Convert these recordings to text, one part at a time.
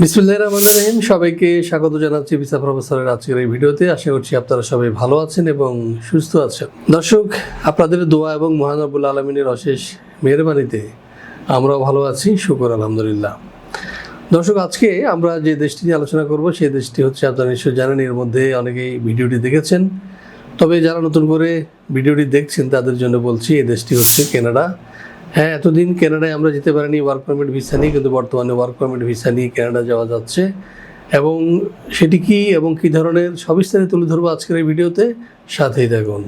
বিসমুল্লাহ রহমান রহিম। সবাইকে স্বাগত জানাচ্ছি ভিসা প্রফেসরের আজকের এই ভিডিওতে। আশা করছি আপনারা সবাই ভালো আছেন এবং সুস্থ আছেন। দর্শক, আপনাদের দোয়া এবং মহানবুল আলমিনের অশেষ মেহরবানিতে আমরাও ভালো আছি। শুকর, আলহামদুলিল্লাহ। দর্শক, আজকে আমরা যে দেশটি নিয়ে আলোচনা করব, সেই দেশটি হচ্ছে, আপনারা নিশ্চয়ই জানেন, এর মধ্যে অনেকেই ভিডিওটি দেখেছেন। তবে যারা নতুন করে ভিডিওটি দেখছেন, তাদের জন্য বলছি, এই দেশটি হচ্ছে কানাডা। হ্যাঁ এতদিন কানাডায় আমরা যেতে পারিনি ওয়ার্ক পারমিট ভিসা নিয়ে কিন্তু বর্তমানে ওয়ার্ক পারমিট ভিসা নিয়ে কানাডা যাওয়া যাচ্ছে। এবং সেটি কি এবং কী ধরনের সবিস্তারে তুলে ধরবো আজকের এই ভিডিওতে। সাথেই থাকুন।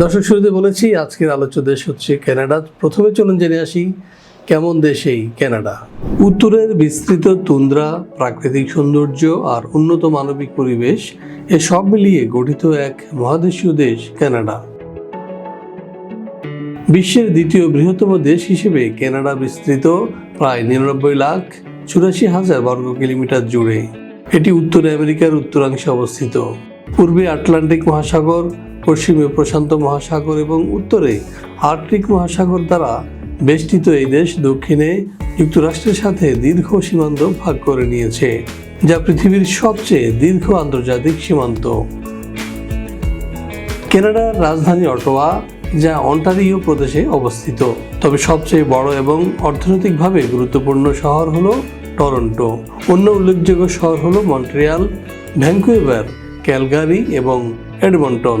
দর্শক, শুরুতে বলেছি, আজকের আলোচ্য দেশ হচ্ছে কানাডা। প্রথমে চলুন জেনে আসি কেমন দেশ এই কানাডা? উত্তরের বিস্তৃত তুন্দ্রা, প্রাকৃতিক সৌন্দর্য আর উন্নত মানবিক পরিবেশ, এ সব মিলিয়ে গঠিত এক মহাদেশীয় দেশ কানাডা। বিশ্বের দ্বিতীয় বৃহত্তম দেশ হিসেবে কানাডা বিস্তৃত, প্রায় নিরানব্বই লাখ চুরাশি হাজার বর্গ কিলোমিটার জুড়ে। এটি উত্তর আমেরিকার উত্তরাংশে অবস্থিত। পূর্বে আটলান্টিক মহাসাগর, পশ্চিমে প্রশান্ত মহাসাগর এবং উত্তরে আর্কটিক মহাসাগর দ্বারা বেষ্টিত এই দেশ দক্ষিণে যুক্তরাষ্ট্রের সাথে দীর্ঘ সীমান্ত ভাগ করে নিয়েছে, যা পৃথিবীর সবচেয়ে দীর্ঘ আন্তর্জাতিক সীমান্ত। কানাডার রাজধানী অটোয়া, যা অন্টারিও প্রদেশে অবস্থিত, তবে সবচেয়ে বড় এবং অর্থনৈতিকভাবে গুরুত্বপূর্ণ শহর হলো টরন্টো। অন্য উল্লেখযোগ্য শহর হলো মন্ট্রিয়াল ভ্যাঙ্কুয়েভার ক্যালগারি এবং এডমন্টন।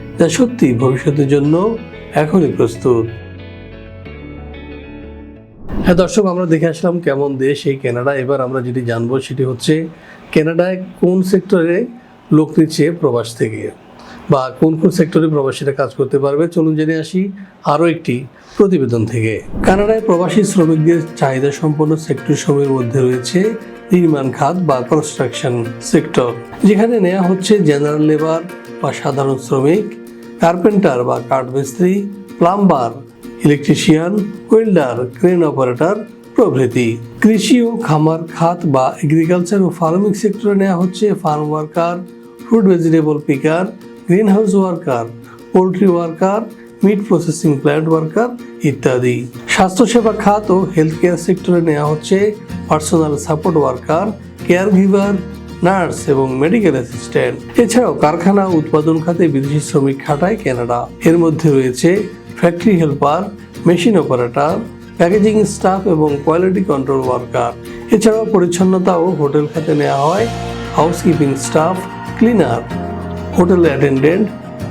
যা সত্যি ভবিষ্যতের জন্য এখনই প্রস্তুত। হ্যাঁ দর্শক, আমরা দেখে আসলাম কেমন দেশ এই কানাডা। এবার আমরা যেটি জানব সেটি হচ্ছে কানাডায় কোন সেক্টরে লোক নিচ্ছে প্রবাস থেকে বা কোন কোন সেক্টরে প্রবাসীরা কাজ করতে পারবে। চলুন জেনে আসি আরও একটি প্রতিবেদন থেকে। কানাডায় প্রবাসী শ্রমিকদের চাহিদা সম্পন্ন সেক্টর সমূহের মধ্যে রয়েছে নির্মাণ খাত বা কনস্ট্রাকশন সেক্টর যেখানে নেওয়া হচ্ছে জেনারেল লেবার বা সাধারণ শ্রমিক। কার্পেন্টার বা কাঠ মিস্ত্রি plumber, electrician, welder, crane operator প্রভৃতি। কৃষি ও খামার, খাত বা এগ্রিকালচার ও ফার্মিং সেক্টরে নেওয়া হচ্ছে farm worker fruit vegetable picker green house worker poultry worker meat processing plant worker ইত্যাদি। স্বাস্থ্যসেবা, খাত ও হেলথ কেয়ার সেক্টরে নেওয়া হচ্ছে personal support worker care giver nurse এবং মেডিকেল অ্যাসিস্ট্যান্ট। এছাড়াও কারখানা, উৎপাদন খাতে বিদেশি শ্রমিক খাটায় কানাডা। এর মধ্যে রয়েছে factory helper machine operator packaging staff এবং কোয়ালিটি কন্ট্রোল ওয়ার্কার এছাড়াও পরিচ্ছন্নতা ও হোটেল খাতে নেওয়া হয় housekeeping staff cleaner hotel attendant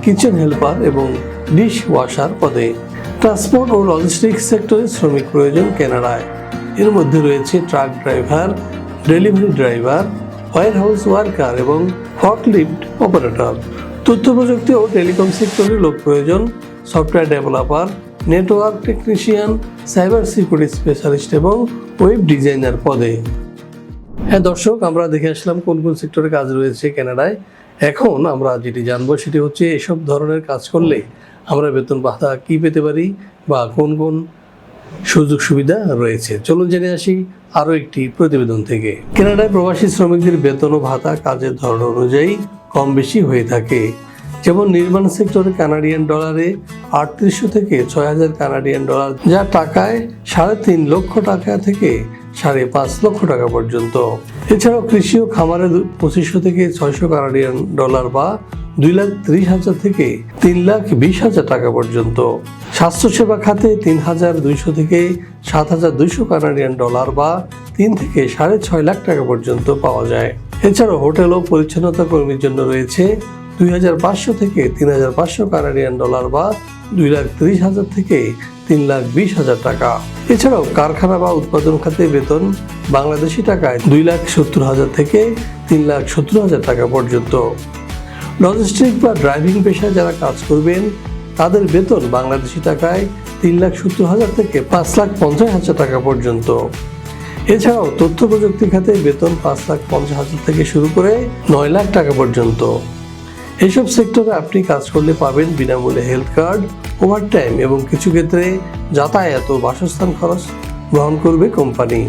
kitchen helper এবং ডিশ ওয়াশার পদে। ট্রান্সপোর্ট ও লজিস্টিক্স সেক্টরে শ্রমিক প্রয়োজন কানাডায়। এর মধ্যে রয়েছে truck driver delivery driver warehouse worker এবং ফকলিফট অপারেটর। তথ্য প্রযুক্তি ও টেলিকম সেক্টরে লোক প্রয়োজন, software developer, network technician, cyber security specialist এবং ওয়েব ডিজাইনার পদে। হ্যাঁ দর্শক, আমরা দেখে আসলাম কোন কোন সেক্টরে কাজ রয়েছে কানাডায়। এখন আমরা যেটি জানব সেটি হচ্ছে এসব ধরনের কাজ করলে আমরা বেতন ভাতা কী পেতে পারি বা কোন কোন সুযোগ সুবিধা রয়েছে। চলুন জেনে আসি আরও একটি প্রতিবেদন থেকে। কানাডায় প্রবাসী শ্রমিকদের বেতন ও ভাতা কাজের ধরন অনুযায়ী কম বেশি হয়ে থাকে। যেমন নির্মাণ সেক্টরে কানাডিয়ান ডলারে আটত্রিশশো থেকে ছয় হাজার কানাডিয়ান ডলার, যা টাকায় সাড়ে তিন লক্ষ টাকা থেকে সাড়ে পাঁচ লক্ষ টাকা পর্যন্ত। এছাড়াও কৃষি ও খামারে পঁচিশশো থেকে ছয়শো কানাডিয়ান ডলার বা দুই লাখ ত্রিশ হাজার থেকে তিন লাখ বিশ হাজার টাকা পর্যন্ত। স্বাস্থ্যসেবা খাতে তিন হাজার দুইশো থেকে সাত হাজার দুইশো কানাডিয়ান ডলার বা তিন থেকে সাড়ে ছয় লাখ টাকা পর্যন্ত পাওয়া যায়। এছাড়াও হোটেল ও পরিচ্ছন্নতা কর্মীর জন্য রয়েছে দুই হাজার পাঁচশো থেকে তিন হাজার পাঁচশো কানাডিয়ান ডলার বা দুই লাখ ত্রিশ হাজার থেকে তিন লাখ বিশ হাজার টাকা। এছাড়াও কারখানা বা উৎপাদন খাতে বেতন বাংলাদেশি টাকায় দুই লাখ সত্তর হাজার থেকে তিন লাখ সত্তর হাজার টাকা পর্যন্ত। লজিস্টিক বা ড্রাইভিং পেশায় যারা কাজ করবেন, তাদের বেতন বাংলাদেশি টাকায় তিন লাখ সত্তর হাজার থেকে পাঁচ লাখ পঞ্চাশ হাজার টাকা পর্যন্ত। এছাড়াও তথ্য প্রযুক্তি খাতে বেতন পাঁচ লাখ পঞ্চাশ হাজার থেকে শুরু করে নয় লাখ টাকা পর্যন্ত। এসব সেক্টরে আপনি কাজ করলে পাবেন বিনামূল্যে হেলথ কার্ড, ওভারটাইম এবং কিছু ক্ষেত্রে যাতায়াত ও বাসস্থান খরচ গ্রহণ করবে কোম্পানি।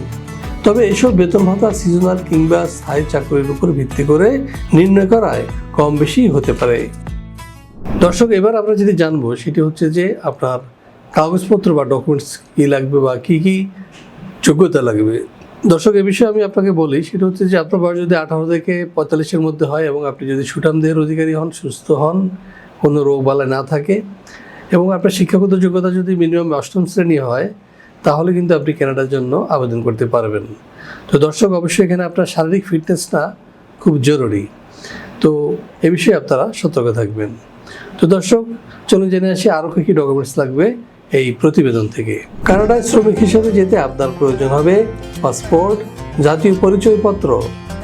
তবে এসব বেতন ভাতা সিজনাল কিংবা স্থায়ী চাকরির উপর ভিত্তি করে নির্ণয় করায় কম বেশি হতে পারে। দর্শক, এবার আমরা যেটি জানব সেটি হচ্ছে যে আপনার কাগজপত্র বা ডকুমেন্টস কী লাগবে বা কী কী যোগ্যতা লাগবে। দর্শক, এ বিষয়ে আমি আপনাকে বলি, সেটা হচ্ছে যে আপনার বয়স যদি আঠারো থেকে পঁয়তাল্লিশের মধ্যে হয় এবং আপনি যদি সুঠাম দেহের অধিকারী হন, সুস্থ হন, কোনো রোগ বালা না থাকে এবং আপনার শিক্ষাগত যোগ্যতা যদি মিনিমাম অষ্টম শ্রেণি হয় তাহলে কিন্তু আপনি কানাডার জন্য আবেদন করতে পারবেন। তো দর্শক, অবশ্যই এখানে আপনার শারীরিক ফিটনেসটা খুব জরুরি। তো এ বিষয়ে আপনারা সতর্ক থাকবেন। তো দর্শক, চলুন জেনে আসি আরও কী কী ডকুমেন্টস লাগবে এই প্রতিবেদন থেকে। কানাডায় শ্রমিক হিসেবে যেতে আপনার প্রয়োজন হবে পাসপোর্ট, জাতীয় পরিচয়পত্র,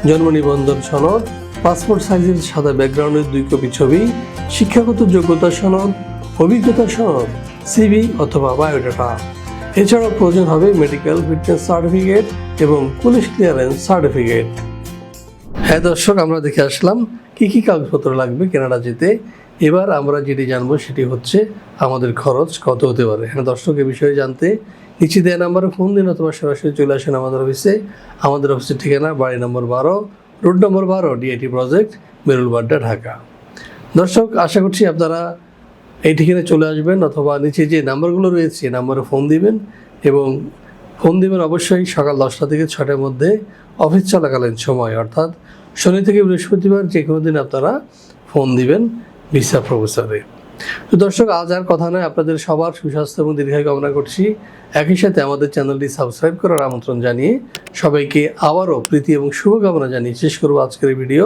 জন্ম নিবন্ধন সনদ, পাসপোর্ট সাইজের সাদা ব্যাকগ্রাউন্ডের দুই কপি ছবি, শিক্ষাগত যোগ্যতা সনদ, অভিজ্ঞতা সনদ সিভি অথবা বায়োডাটা এছাড়াও প্রয়োজন হবে মেডিকেল ফিটনেস সার্টিফিকেট এবং পুলিশ ক্লিয়ারেন্স সার্টিফিকেট হ্যাঁ দর্শক, আমরা দেখে আসলাম কি কি কাগজপত্র লাগবে কেনাডা যেতে। এবার আমরা যেটি জানব সেটি হচ্ছে আমাদের খরচ কত হতে পারে। হ্যাঁ দর্শক, এ বিষয়ে জানতে নিচে দেওয়া নাম্বারে ফোন দিন অথবা সরাসরি চলে আসেন আমাদের অফিসে আমাদের অফিসের ঠিকানা বাড়ি নম্বর বারো রোড নম্বর বারো ডিআইটি প্রজেক্ট মেরুলবাড্ডা ঢাকা। দর্শক, আশা করছি আপনারা এই ঠিকানায় চলে আসবেন অথবা নিচে যে নাম্বারগুলো রয়েছে নাম্বারে ফোন দিবেন এবং ফোন দিবেন অবশ্যই সকাল দশটা থেকে ছটার মধ্যে অফিস চলাকালীন সময়। অর্থাৎ শনি থেকে বৃহস্পতিবার যে কোনো দিন আপনারা ফোন দিবেন ভিসা প্রফেসরে তো দর্শক, আজ আর কথা নয়। আপনাদের সবার সুস্বাস্থ্য এবং দীর্ঘায়ু কামনা করছি। একই সাথে আমাদের চ্যানেলটি সাবস্ক্রাইব করার আমন্ত্রণ জানিয়ে সবাইকে আবারও প্রীতি এবং শুভকামনা জানিয়ে শেষ করব আজকের ভিডিও।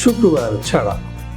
শুক্রবার ছাড়া।